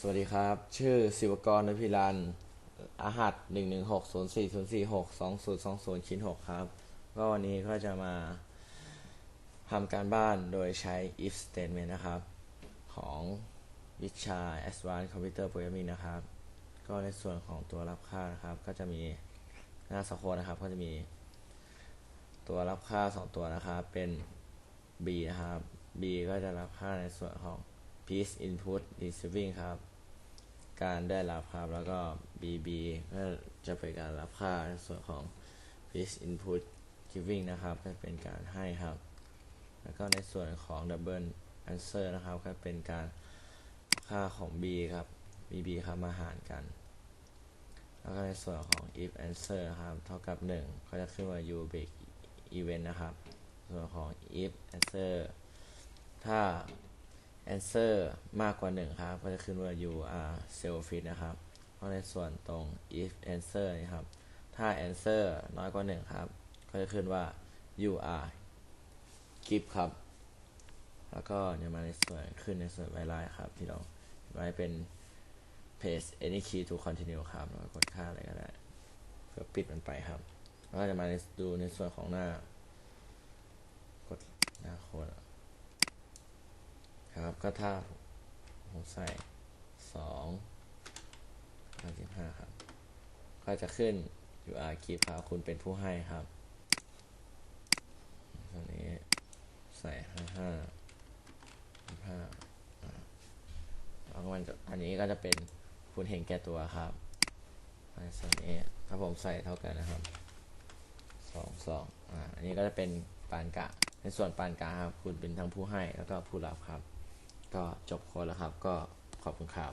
สวัสดีครับ ชื่อศิวกรนพิรันอาหัสหนึ่งหนึ่งหกศูนย์สี่ศูนย์สี่หกสองศูนย์สองศูนย์ชิ้นหกครับ ก็วันนี้ก็จะมาทำการบ้านโดยใช้ if statement นะครับ ของวิชา Advanced Computer Programming นะครับ ก็ในส่วนของตัวรับค่านะครับ ก็จะมีหน้าสโคนะครับ ก็จะมี ตัวรับค่า 2 ตัวนะครับ เป็น B นะครับ B ก็จะรับค่าในส่วนของ piece input receiving ครับ การได้รับครับแล้วก็ BB ก็จะเป็นการรับค่าในส่วนของ piece input giving นะครับก็เป็นการให้ครับ แล้วก็ในส่วนของ double answer นะครับก็เป็นการค่าของ B ครับ BB ครับมาหารกัน แล้วก็ในส่วนของ if answer ครับ เท่ากับ 1 ก็จะขึ้นว่า u break event นะครับ ส่วนของ if answer ถ้า answer มากกว่า 1 ครับ ก็จะขึ้นว่า you are selfish นะครับเพราะในส่วนตรง if answer นะครับ ถ้า answer น้อยกว่า 1 ครับ ก็จะขึ้นว่า you are give ครับ แล้วก็เนี่ยมาในส่วนขึ้นในส่วนไวไลน์ครับ ที่เราไว้เป็น paste any key to continue ครับแล้วกดค่าอะไรก็ได้เพื่อปิดมันไปครับ แล้วก็จะมาดูในส่วนของหน้า กดหน้าโค้ด ก็ถ้าผมใส่สองห้าสิบห้าครับ ก็จะขึ้น UR keep ครับคุณเป็นผู้ให้ครับตอนนี้ใส่ห้าห้าห้าแล้วมันอันนี้ก็จะเป็นคุณเห็นแก่ตัวครับในส่วนนี้ถ้าผมใส่เท่ากันนะครับสองสองอ่าอันนี้ก็จะเป็นปานกลางในส่วนปานกลางครับ คุณเป็นทั้งผู้ให้แล้วก็ผู้รับครับ ก็จบโค้ดแล้วครับ ก็ขอบคุณครับ